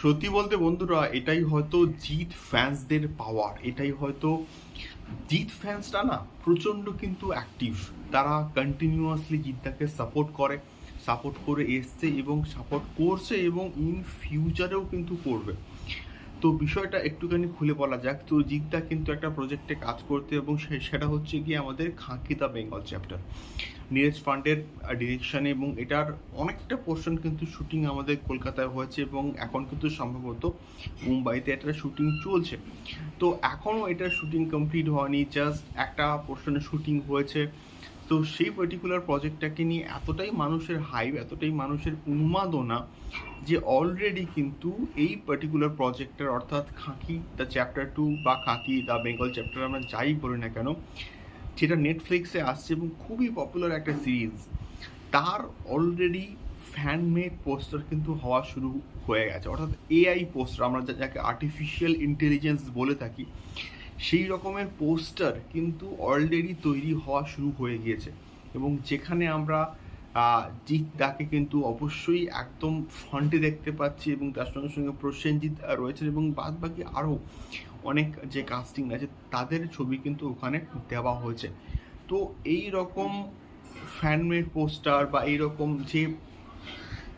সত্যি বলতে বন্ধুরা, এটাই হয়তো জিৎ ফ্যান্সদের পাওয়ার এটাই হয়তো জিৎ ফ্যান্সটা না, প্রচণ্ড কিন্তু অ্যাক্টিভ তারা কন্টিনিউয়াসলি জিৎদাকে সাপোর্ট করে সাপোর্ট করে এসছে এবং সাপোর্ট করছে এবং ইন ফিউচারেও কিন্তু করবে। তো বিষয়টা একটুখানি খুলে বলা যাক। তো জিদ্দা কিন্তু একটা প্রজেক্টে কাজ করতে এবং সেটা হচ্ছে গিয়ে আমাদের খাঁকি দ্য বেঙ্গল চ্যাপ্টার নীরজ ফান্ডের ডিরেকশনে এবং এটার অনেকটা পোর্শন কিন্তু শুটিং আমাদের কলকাতায় হয়েছে এবং এখন কিন্তু সম্ভবত মুম্বাইতে একটা শুটিং চলছে। তো এখনও এটার শুটিং কমপ্লিট হয়নি জাস্ট একটা পোর্শনে শুটিং হয়েছে। তো সেই পার্টিকুলার প্রজেক্টটাকে নিয়ে এতটাই মানুষের হাইপ এতটাই মানুষের উন্মাদনা যে অলরেডি কিন্তু এই পার্টিকুলার প্রজেক্টের অর্থাৎ খাঁকি দ্য চ্যাপ্টার টু বা খাঁকি দ্য বেঙ্গল চ্যাপ্টার আমরা যাই বলি না কেন, যেটা নেটফ্লিক্সে আসছে এবং খুবই পপুলার একটা সিরিজ তার অলরেডি ফ্যান মেড পোস্টার কিন্তু হওয়া শুরু হয়ে গেছে। অর্থাৎ এআই পোস্টার আমরা যাকে আর্টিফিশিয়াল ইন্টেলিজেন্স বলে থাকি সেই রকমের পোস্টার কিন্তু অলরেডি তৈরি হওয়া শুরু হয়ে গিয়েছে। এবং যেখানে আমরা আহ, জিৎ দাকে কিন্তু অবশ্যই একদম ফ্রন্টে দেখতে পাচ্ছি এবং তার সঙ্গে সঙ্গে প্রসেনজিৎ রয়েছেন এবং বাদ বাকি আরও অনেক যে কাস্টিং আছে তাদের ছবি কিন্তু ওখানে দেওয়া হয়েছে। তো এই রকম ফ্যানমেড পোস্টার বা এই রকম যে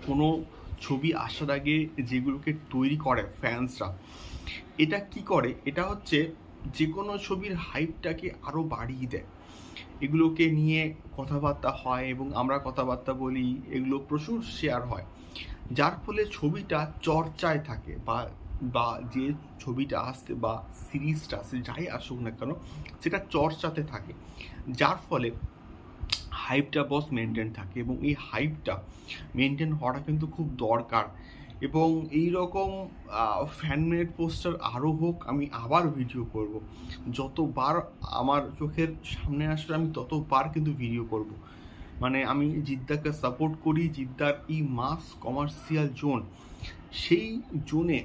কোনো ছবি আসার আগে যেগুলোকে তৈরি করে ফ্যান্সরা এটা কি করে? এটা হচ্ছে যে কোনো ছবির হাইপটাকে আরও বাড়িয়ে দেয়। এগুলোকে নিয়ে কথাবার্তা হয় এবং আমরা কথাবার্তা বলি, এগুলো প্রচুর শেয়ার হয়। যার ফলে ছবিটা চর্চায় থাকে বা বা যে ছবিটা আসছে বা সিরিজটা আসছে যাই আসুক না কেন, সেটা চর্চাতে থাকে। যার ফলে হাইপটা বস মেনটেন থাকে এবং এই হাইপটা মেনটেন হওয়াটা কিন্তু খুব দরকার। এবং এই রকম ফ্যানমেড পোস্টার আরও হোক, আমি আবার ভিডিও করব। যতবার আমার চোখের সামনে আসবে, আমি ততবার কিন্তু ভিডিও করব। মানে আমি জিদ্দাকে সাপোর্ট করি, জিদ্দার এই মাস কমার্শিয়াল জোন সেই জোনে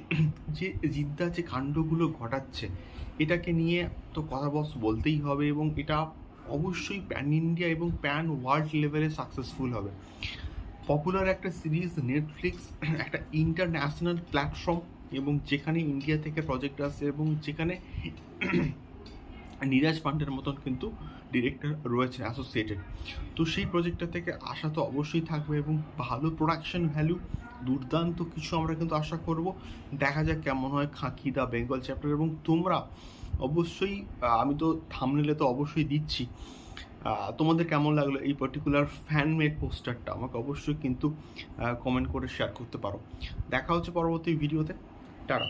যে জিদ্দা যে কাণ্ডগুলো ঘটাচ্ছে, এটাকে নিয়ে তো কথা বস বলতেই হবে এবং এটা অবশ্যই প্যান ইন্ডিয়া এবং প্যান ওয়ার্ল্ড লেভেলে সাকসেসফুল হবে। পপুলার একটা সিরিজ নেটফ্লিক্স একটা ইন্টারন্যাশনাল প্ল্যাটফর্ম এবং যেখানে ইন্ডিয়া থেকে প্রজেক্ট আসছে এবং যেখানে নীরাজ পান্ডের মতন কিন্তু ডিরেক্টর রয়েছে অ্যাসোসিয়েটেড তো সেই প্রজেক্টটা থেকে আশা তো অবশ্যই থাকবে এবং ভালো প্রোডাকশন ভ্যালু দুর্দান্ত কিছু আমরা কিন্তু আশা করব। দেখা যাক কেমন হয় খাঁকি দা বেঙ্গল চ্যাপ্টার এবং তোমরা অবশ্যই আমি তো থামনেলে তো অবশ্যই দিচ্ছি। তোমাদের কেমন লাগল এই পার্টিকুলার ফ্যানমেড পোস্টারটা আমাকে অবশ্যই কিন্তু কমেন্ট করে শেয়ার করতে পারো। দেখা হচ্ছে পরবর্তী ভিডিওতে টাটা।